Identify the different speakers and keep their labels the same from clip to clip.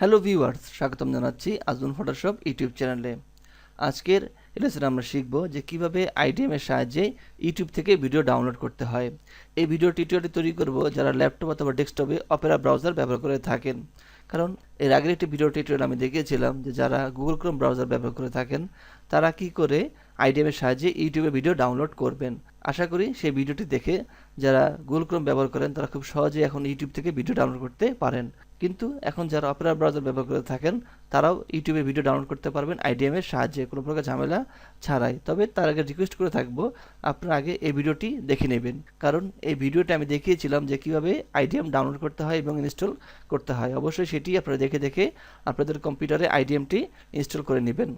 Speaker 1: Hello viewers স্বাগতম জানাচ্ছি Azmun Photoshop YouTube চ্যানেলে। আজকের লেসনে আমরা শিখব যে কীভাবে আইডিএম এর সাহায্যে ইউটিউব থেকে ভিডিও ডাউনলোড করতে হয়। এই ভিডিও টিউটোরিয়ালটি তৈরি করব যারা ল্যাপটপ অথবা ডেস্কটপে অপেরা ব্রাউজার ব্যবহার করে থাকেন। কারণ এর আগের একটি ভিডিও টিউটোরিয়াল আমি দেখিয়েছিলাম যে যারা গুগল ক্রোম ব্রাউজার ব্যবহার করে থাকেন, তারা কি করে আইডিএম এর সাহায্যে ইউটিউবে ভিডিও ডাউনলোড করবেন। আশা করি সেই ভিডিওটি দেখে যারা গুগল ক্রোম ব্যবহার করেন, তারা খুব সহজেই এখন ইউটিউব থেকে ভিডিও ডাউনলোড করতে পারেন। কিন্তু এখন যারা অপেরা ব্রাউজার ব্যবহার করে থাকেন, তারাও ইউটিউবে ভিডিও ডাউনলোড করতে পারবেন। আইডিএম এর সাহায্যে কোনো প্রকার ঝামেলা ছাড়াই। তবে তার আগে রিকোয়েস্ট করে থাকব, আপনারা আগে এই ভিডিওটি দেখে নেবেন। কারণ এই ভিডিওটা আমি দেখিয়েছিলাম যে কীভাবে আইডিএম ডাউনলোড করতে হয় এবং ইনস্টল করতে হয়। অবশ্যই সেটি আপনারা দেখে দেখে আপনাদের কম্পিউটারে আইডিএমটি ইনস্টল করে নেবেন।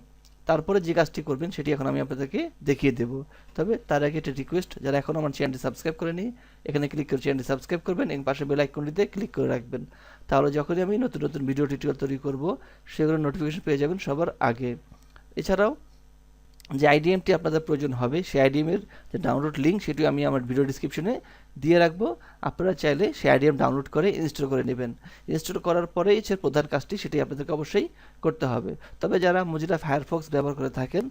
Speaker 1: তারপরে যে কাজটি করবেন, সেটি এখন আমি আপনাদেরকে দেখিয়ে দেব। তবে তার আগে একটা রিকোয়েস্ট যারা এখন আমার চ্যানেলটি সাবস্ক্রাইব করেনি, এখানে ক্লিক করে চ্যানেলটি সাবস্ক্রাইব করবেন, এবং পাশে বেল আইকনটিতে ক্লিক করে রাখবেন। তাহলে যখনই আমি নতুন নতুন ভিডিও টিউটোরিয়াল তৈরি করব সেগুলো নোটিফিকেশন পেয়ে যাবেন সবার আগে। এছাড়াও যে আইডিএমটি আপনাদের প্রয়োজন হবে, সেই আইডিএমের যে ডাউনলোড লিঙ্ক সেটি আমি আমার ভিডিও ডিসক্রিপশনে দিয়ে রাখব। আপনারা চাইলে সেই আইডিএম ডাউনলোড করে ইনস্টল করে নেবেন। ইনস্টল করার পরেই যে প্রধান কাজটি সেটি আপনাদেরকে অবশ্যই করতে হবে। তবে যারা মজিলা ফায়ারফক্স ব্যবহার করে থাকেন,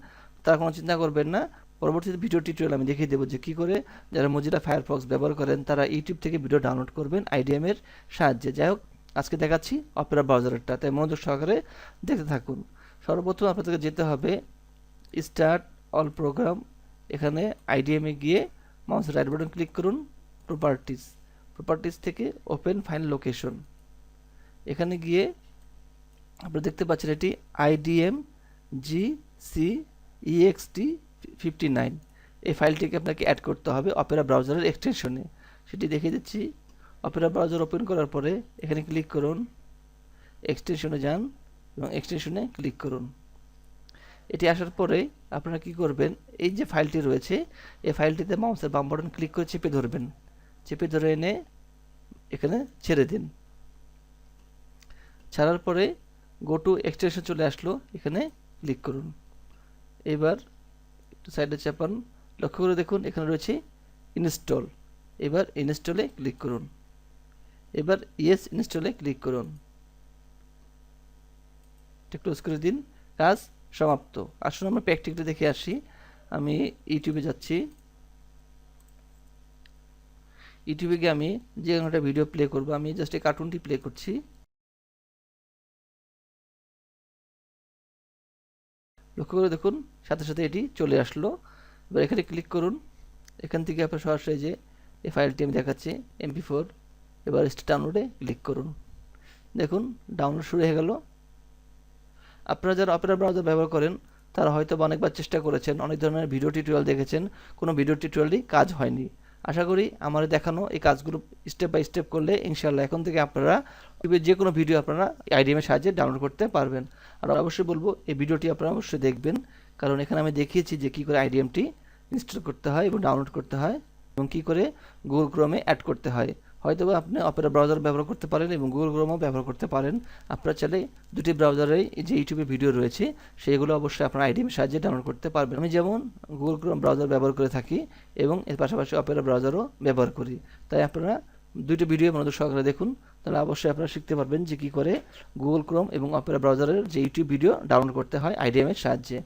Speaker 1: তারা কোনো চিন্তা করবেন না। পরবর্তীতে ভিডিও টিউটোরিয়াল আমি দেখিয়ে দেবো যে কী করে যারা মজিলা ফায়ারফক্স ব্যবহার করেন, তারা ইউটিউব থেকে ভিডিও ডাউনলোড করবেন আইডিএমের সাহায্যে। যাই হোক, আজকে দেখাচ্ছি অপেরা ব্রাউজারেরটা তাই মনোযোগ সহকারে দেখতে থাকুন। সর্বপ্রথম আপনাদেরকে যেতে হবে স্টার্ট অল প্রোগ্রাম এখানে আইডিএমে গিয়ে মাউসের রাইট বাটন ক্লিক করুন প্রপার্টিস প্রপার্টিস থেকে ওপেন ফাইল লোকেশন এখানে গিয়ে আপনারা দেখতে পাচ্ছেন এটি IDM G C EXT fifty nine এই ফাইলটিকে আপনাকে অ্যাড করতে হবে অপেরা ব্রাউজারের এক্সটেনশনে সেটি দেখে দিচ্ছি। অপেরা ব্রাউজার ওপেন করার পরে এখানে ক্লিক করুন এক্সটেনশনে যান এবং এক্সটেনশনে ক্লিক করুন। এটি আসার পরে আপনারা কি করবেন, এই যে ফাইলটি রয়েছে, এই ফাইলটিতে মাউসের বাম বাটন ক্লিক করে চেপে ধরবেন। চেপে ধরে এনে এখানে ছেড়ে দিন। ছাড়ার পরে গো টু এক্সটেনশন চলে আসলো, এখানে ক্লিক করুন। এবার একটু সাইডে চাপান। লক্ষ্য করে দেখুন, এখানে রয়েছে ইনস্টল এবার ইনস্টলে ক্লিক করুন। এবার ইয়েস ইনস্টলে ক্লিক করুন। এটা ক্লোজ করে দিন। কাজ সমাপ্ত। আসুন আমরা প্র্যাকটিকটা দেখে আসি। আমি ইউটিউবে যাচ্ছি। ইউটিউবে গিয়ে আমি যে কোনো একটা ভিডিও প্লে করব। আমি জাস্ট এই কার্টুনটি প্লে করছি। লক্ষ্য করে দেখুন, সাথে সাথে এটি চলে আসলো। এবার এখানে ক্লিক করুন। এখান থেকে আপনার সরাসরি যে এই ফাইলটি আমি দেখাচ্ছি, এমপি ফোর, এবার ডাউনলোডে ক্লিক করুন। দেখুন, ডাউনলোড শুরু হয়ে গেল। আপনারা যারা অপেরা ব্রাউজার ব্যবহার করেন, তারা হয়তো অনেকবার চেষ্টা করেছেন, অনেক ধরনের ভিডিও টিউটোরিয়াল দেখেছেন, কোনো ভিডিও টিউটোরিয়ালই কাজ হয়নি। আশা করি আমার দেখানো এই কাজগুলো স্টেপ বাই স্টেপ করলে ইনশাল্লাহ এখন থেকে আপনারা যে কোনো ভিডিও আপনারা আইডিএমের সাহায্যে ডাউনলোড করতে পারবেন। আর অবশ্যই বলব, এই ভিডিওটি আপনারা অবশ্যই দেখবেন, কারণ এখানে আমি দেখিয়েছি যে কী করে আইডিএমটি ইনস্টল করতে হয় এবং ডাউনলোড করতে হয় এবং কী করে গুগল ক্রোমে অ্যাড করতে হয়। হয়তো আপনি অপেরা ব্রাউজার ব্যবহার করতে পারেন এবং গুগল ক্রোমও ব্যবহার করতে পারেন। আপনারা চাইলে দুটি ব্রাউজারেই যে ইউটিউবে ভিডিও রয়েছে, সেগুলো অবশ্যই আপনার আইডিএমের সাহায্যে ডাউনলোড করতে পারবেন। আমি যেমন গুগল ক্রোম ব্রাউজার ব্যবহার করে থাকি এবং এর পাশাপাশি অপেরা ব্রাউজারও ব্যবহার করি। তাই আপনারা দুইটি ভিডিও মনোযোগ সহকারে দেখুন, তাহলে অবশ্যই আপনারা শিখতে পারবেন যে কী করে গুগল ক্রোম এবং অপেরা ব্রাউজারের যে ইউটিউব ভিডিও ডাউনলোড করতে হয় আইডিএমের সাহায্যে।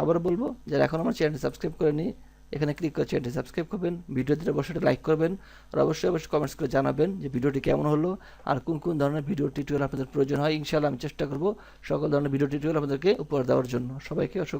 Speaker 1: আবার বলব, যারা এখন আমার চ্যানেলটি সাবস্ক্রাইব করেনি এখানে ক্লিক করে চ্যানেলটি সাবস্ক্রাইব করবেন ভিডিওতে অবশ্যই লাইক করবেন, আর অবশ্যই অবশ্যই কমেন্টস করে জানাবেন যে ভিডিওটি কেমন হলো, আর কোন কোন ধরনের ভিডিও টিউটোরিয়াল আপনাদের প্রয়োজন হয়। ইনশাআল্লাহ আমি চেষ্টা করব সকল ধরনের ভিডিও টিউটোরিয়াল আপনাদেরকে উপহার দেওয়ার জন্য। সবাইকে অসংখ্য